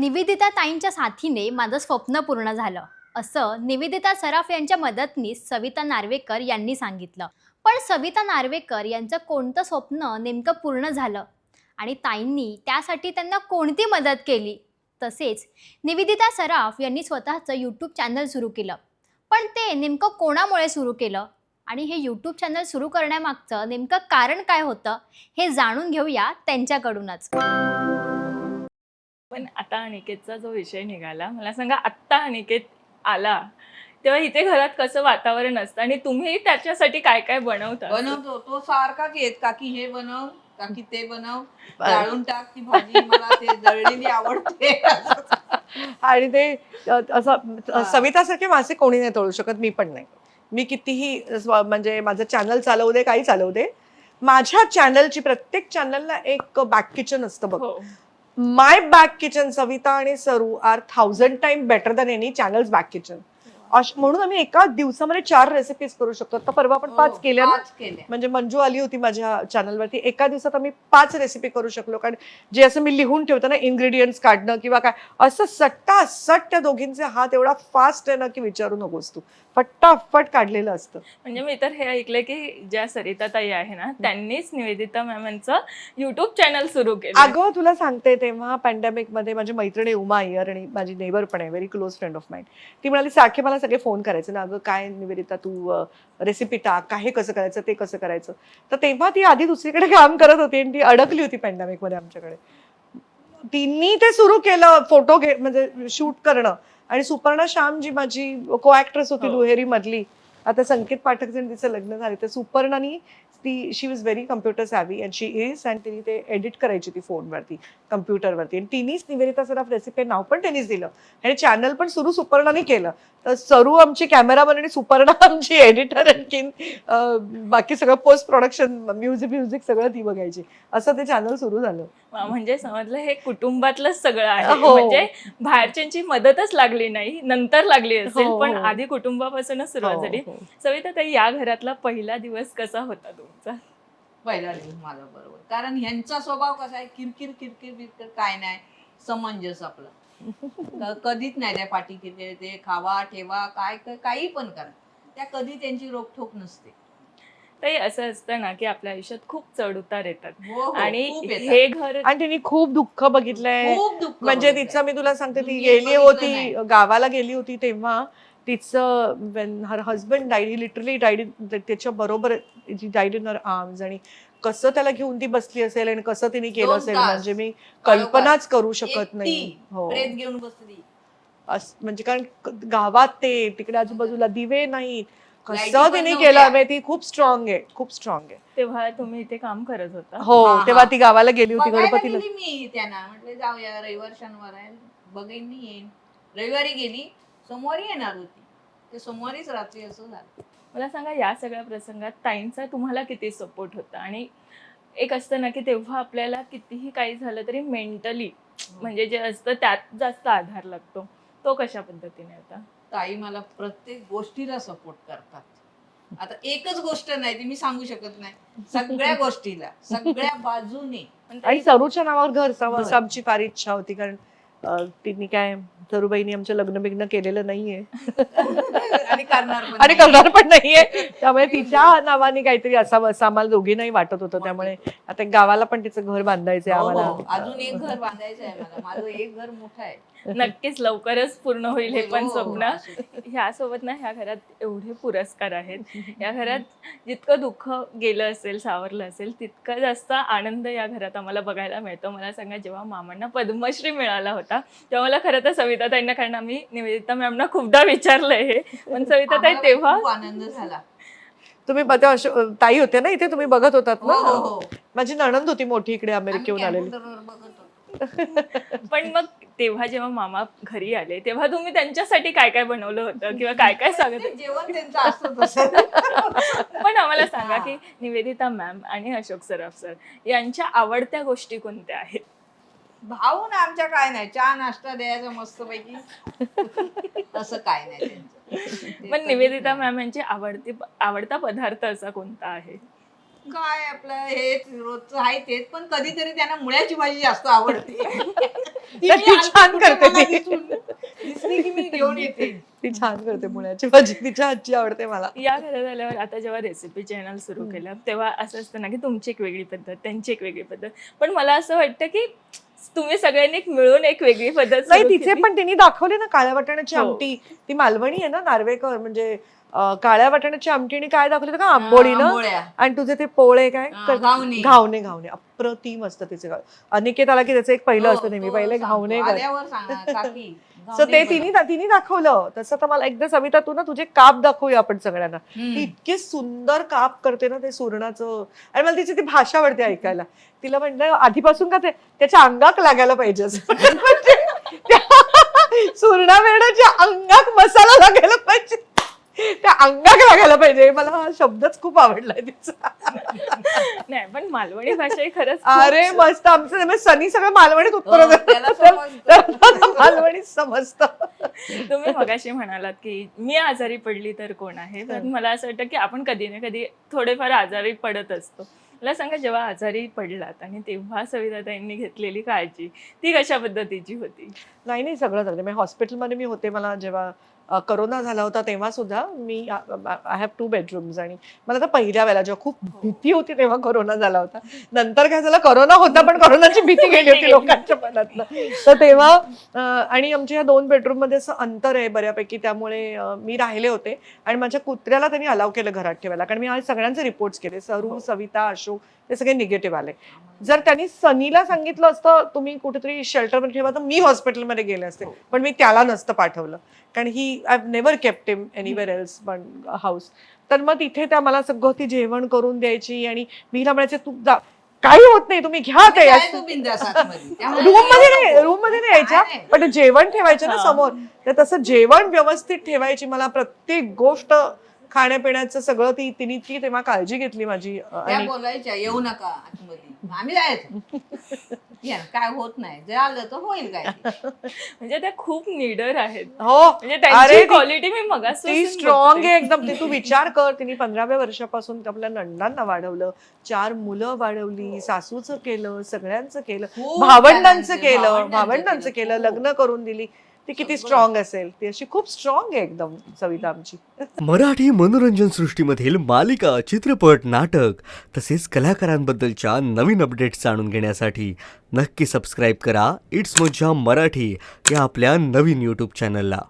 निवेदिता ताईंच्या साथीने माझं स्वप्न पूर्ण झालं. असं निवेदिता सराफ यांच्या मदतनीस सविता नार्वेकर यांनी सांगितलं. पण सविता नार्वेकर यांचं कोणतं स्वप्न नेमकं पूर्ण झालं? आणि ताईंनी त्यासाठी त्यांना कोणती मदत केली? तसेच निवेदिता सराफ यांनी स्वतःचं यूट्यूब चॅनल सुरू केलं. पण ते नेमकं कोणामुळे सुरू केलं? आणि हे यूट्यूब चॅनल सुरू करण्यामागचं नेमकं कारण काय होतं? हे जाणून घेऊया त्यांच्याकडूनच. पण आता अनिकेतचा जो विषय निघाला मला सांगा आत्ता अनिकेत आला तेव्हा इथे घरात कसं वातावरण असतं आणि तुम्ही त्याच्यासाठी काय काय बनवता बनवतो. तो सारखाच येत काकी हे बनव काकी ते बनव जाळून टाक ती भाजी मला ते जळलेली आवडते. आणि ते अ, असं हा. सवितासारखे मासे कोणी नाही तळू शकत मी पण नाही. मी कितीही स्व- म्हणजे माझं चॅनल चालवू दे काही चालवू दे माझ्या चॅनलची प्रत्येक चॅनलला एक बॅक किचन असतं बघ. हो. माय बॅक किचन सविता आणि Saru are thousand time better than any channels back kitchen म्हणून आम्ही एका दिवसामध्ये चार रेसिपीज करू शकतो. आता परवा आपण पाच केल्या ना? हो, पाच केल्या. म्हणजे मंजू आली होती माझ्या चॅनलवरती एका दिवसात आम्ही पाच रेसिपी करू शकलो. कारण जे असं मी लिहून ठेवतो ना इन्ग्रेडियंट्स काढणं किंवा काय असं सट्टा सट त्या दोघींचे हात एवढा फास्ट आहे ना की विचारू नकोस तू. फटाफट काढलेलं असतं. म्हणजे मी तर हे ऐकलंय की ज्या सरिता ताई आहे ना त्यांनीच निवेदिता मॅमांचं युट्यूब चॅनल सुरू केलं अगं तुला सांगते तेव्हा पॅन्डेमिकमध्ये माझी मैत्रिणी उमा अय्यर आणि माझी नेबर पण आहे very close friend of mine ती म्हणाली सारखे मला सगळे फोन करायचे ना. अगं काय निवेदिता तू रेसिपी टाक काय कसं करायचं ते कसं करायचं? तर तेव्हा ती आधी दुसरीकडे काम करत होती आणि ती अडकली होती पॅन्डेमिकमध्ये आमच्याकडे. तिनी ते सुरू केलं फोटो घे म्हणजे शूट करणं. आणि सुपर्णा श्याम जी माझी को ऍक्ट्रेस होती हो. दुहेरी मधली आता संकेत पाठक जण तिचं लग्न झाले तर सुपर्णानी ती she was very computer savvy and she is and तिने ते एडिट करायची ती फोनवरती कम्प्युटरवरती आणि तिनेच निवेदिता सराफ रेसिपी नाव पण त्यांनीच दिलं आणि चॅनल पण सुरू सुपर्णाने केलं तर सरू आमची कॅमेरामन आणि सुपर्णा आमची एडिटर आणखीन बाकी सगळं पोस्ट प्रोडक्शन म्युझिक म्युझिक सगळं ती बघायची असं ते चॅनल सुरू झालं म्हणजे समजलं हे कुटुंबातलंच सगळं आहे हो. म्हणजे बाहेरच्यांची मदतच लागली नाही नंतर लागली असेल हो, पण हो. आधी कुटुंबापासूनच सुरुवात झाली. सविता ताई या घरातला पहिला दिवस कसा होता तुमचा? पहिला दिवस माझा बरोबर. कारण ह्यांचा स्वभाव कसा आहे किरकिर किरकिर बिरकिर काय नाही. समंजस आपला. कधीच नाही त्या पाठी किरकिर ते खावा ठेवा काय काय- काही पण करा. त्या कधी त्यांची रोखोक नसते. ताई असं असतं ना की आपल्या आयुष्यात खूप चढ उतार येतात. हो, हो, आणि खूप येतात. हे घर आणि तिने खूप दुःख बघितलंय. खूप दुःख म्हणजे बघितलंय. तिचं मी तुला सांगते ती दुनियेत गेली बघितलं होती नाही. गावाला गेली होती तेव्हा. तिचं when her husband died he literally died त्याच्या बरोबर डाईड इन हर आर्म्स आणि कसं त्याला घेऊन ती बसली असेल आणि कसं तिने केलं असेल. म्हणजे मी कल्पनाच करू शकत नाही. हो. प्रेत घेऊन बसली. अस- म्हणजे कारण गावात ते तिकडे आजूबाजूला दिवे नाहीत कसं तिने. केलं माहिती खूप स्ट्रॉंग आहे खूप स्ट्रॉंग आहे. तेव्हा तुम्ही इथे काम करत होता. हो. तेव्हा ती गावाला गेली होती गणपतीला. गेली मी त्यांना. म्हटलं जाऊया रविवार शनिवार आहे. बघेन मी येईन. रविवारी गेली. सोमवारी येणार होती. ते सोमवारीच रात्री असं झालं. मला सांगा या सगळ्या प्रसंगात ताईंचा तुम्हाला किती सपोर्ट होता? आणि एक असतं ना की तेव्हा आपल्याला कितीही काही झालं तरी मेंटली म्हणजे जे असतं त्यात जास्त आधार लागतो. तो कशा पद्धतीने होता? ताई मला प्रत्येक गोष्टीला सपोर्ट करतात. आता एकच गोष्ट नाही ती मी सांगू शकत नाही. सगळ्या गोष्टीला सगळ्या बाजूने. आणि सरूच्या नावावर घर आमची फार इच्छा होती कारण तिने काय सरूबाईनी आमचं लग्न बिग्न केलेलं नाहीये. आणि करणार पण आणि नाही. करणार पण नाहीये. त्यामुळे तिच्या नावाने काहीतरी असावं असं आम्हाला दोघींनाही वाटत होतं. त्यामुळे आता गावाला पण तिचं घर बांधायचंय हो, हो. आम्हाला. अजून एक घर बांधायचं आहे मला माझं एक घर मोठं आहे. नक्कीच लवकरच पूर्ण होईल हे पण हो, स्वप्न. असू दे. ह्यासोबत ना ह्या घरात एवढे पुरस्कार आहेत. या घरात जितकं दुःख गेलं असेल सावरलं असेल तितकं जास्त आनंद या घरात आम्हाला बघायला मिळतो. मला सांगा जेव्हा मामांना पद्मश्री मिळाला होता तेव्हा मला खरं तर सविता ताईंना कारण आम्ही निवेदिता मॅमना खूपदा विचारलंय हे पण सविता ताई आम्हाला तेव्हा खूप आनंद झाला. तुम्ही ताई होते ना इथे? तुम्ही बघत होतात हो हो ना हो. माझी नणंद होती मोठी इकडे अमेरिकेहून आलेली. पण मग तेव्हा जेव्हा मामा घरी आले तेव्हा तुम्ही त्यांच्यासाठी काय काय बनवलं होतं किंवा काय काय सांगत ते जेवण त्यांचं असतं तसं. पण आम्हाला सांगा. की निवेदिता मॅम आणि अशोक सराफ सर यांच्या आवडत्या गोष्टी कोणत्या आहेत? भाऊ ना आमच्या काय नाही. चहा नाश्ता द्यायचा मस्त पैकी असं काय नाही पण निवेदिता. मॅम यांची आवडती आवडता पदार्थ असा कोणता आहे? काय आपलं हेच रोजचं आहे तेच पण कधीतरी त्यांना मुळ्याची भाजी जास्त आवडते. ती तर छान कुठे करते ती. दिसून- दिसली की मी घेऊन येते. ती छान करते मुळ्याची भाजी. तिच्या हातची आवडते मला. या घरात आल्यावर आता जेव्हा रेसिपी चॅनल सुरू केलं तेव्हा असं असतं ना की तुमची एक वेगळी पद्धत त्यांची एक वेगळी पद्धत. पण मला असं वाटतं की तुम्ही सगळ्यांनी एक मिळून एक वेगळी पद्धत नाही सुरू तिचे केली. पण तिने दाखवले ना काळ्या वाटाण्याची हो. आमटी. ती मालवणी आहे ना नार्वेकर म्हणजे अं, काळ्या वाटाण्याची आमटी आणि काय दाखवली होतं का आंबोळी ना आंबोळ्या. आणि तुझे ते पोळे काय हा, घावणे. घावणे घावणे अप्रतिम असतं तिचे. अनिकेत आला की त्याचं एक पहिलं हो, असतं नेहमी तो पहिले सांगतो. घावणे कर आल्यावर सांगा, काकी, सो घावणे ते. तिने तिने दाखवलं तसं तर मला एकदा सविता तू ना तुझे काप दाखवूया आपण सगळ्यांना हम्म. ती इतकी सुंदर काप करते ना ते सुरणाचं आणि मला तिची ती भाषा आवडते ऐकायला तिला म्हणलं आधीपासून का ते त्याच्या अंगाक लागायला पाहिजे असं. म्हणजे त्या सुरणा वेळाच्या अंगाक मसाला लागायला पाहिजे त्या अंगाक लागायला पाहिजे. मला हा शब्दच खूप आवडलाय तिचा. नाही पण मालवणी भाषा ही खरंच खूप अरे मस्त. आमचं म्हणजे सनी सगळं मालवणीत उत्तर हो, त्याला समजतं. मालवणीत समजतं. तुम्ही मगाशी म्हणालात की मी आजारी पडली तर कोण आहे? पण मला असं वाटतं की आपण कधी ना कधी थोडेफार आजारी पडत असतो. मला सांगा जेव्हा आजारी पडलात आणि तेव्हा सविताताईंनी घेतलेली काळजी ती कशा पद्धतीची होती? नाही नाही सगळं झालं. मी हॉस्पिटलमध्ये मी होते मला जेव्हा करोना झाला होता तेव्हा सुद्धा मी आय हॅव टू बेडरूम्स आणि मला तर पहिल्या वेळेला जेव्हा खूप भीती होती तेव्हा करोना झाला होता. नंतर काय झालं करोना होता पण करोनाची भीती गेली होती लोकांच्या मनातनं. तर तेव्हा आणि आमच्या ह्या दोन बेडरूममध्ये असं अंतर आहे बऱ्यापैकी त्यामुळे मी राहिले होते. आणि माझ्या कुत्र्याला त्यांनी अलाव केलं घरात ठेवायला कारण मी आज सगळ्यांचे रिपोर्ट्स केले सरू सविता अशोक ते सगळे निगेटिव्ह आले. जर त्यांनी सनीला सांगितलं असतं तुम्ही कुठेतरी शेल्टरमध्ये ठेवा तर मी हॉस्पिटलमध्ये गेले असते. पण मी त्याला नसतं पाठवलं. कारण he I never kept him anywhere else पण हाऊस तर मग तिथे त्या मला सगळं ती जेवण करून द्यायची आणि मी हिला म्हणायचे तू जा. काही होत नाही तुम्ही घ्या ते काय रूममध्ये नाही. रूममध्ये नाही यायच्या. पण जेवण ठेवायचं ना हा. समोर. तर तसं जेवण व्यवस्थित ठेवायची मला प्रत्येक गोष्ट खाण्यापिण्याचं सगळं ती तिने ती तेव्हा काळजी घेतली माझी आणि बोलायच्या येऊ नका आतमध्ये. आम्ही जायचं. या काय होत नाही. जर आलं तर होईल काय? म्हणजे त्या खूप निडर आहेत. हो. म्हणजे अरे त्यांची क्वालिटी मी मगासून ती स्ट्रॉंग आहे एकदम. ते तू विचार कर. तिने पंधराव्या वर्षापासून आपल्या नंदांना वाढवलं. चार मुलं वाढवली सासूचं केलं सगळ्यांचं केलं भावंडांचं केलं भावंडांचं केलं. लग्न करून दिली. ती किती. स्ट्रॉंग असेल. ती अशी खूप स्ट्रॉंग आहे एकदम सविता आमची. मराठी मनोरंजन सृष्टीमधील मालिका चित्रपट नाटक तसेच कलाकारांबद्दलच्या नवीन अपडेट्स जाणून घेण्यासाठी नक्की सबस्क्राईब करा. इट्स मज्जा मराठी या आपल्या नवीन यूट्यूब चॅनलला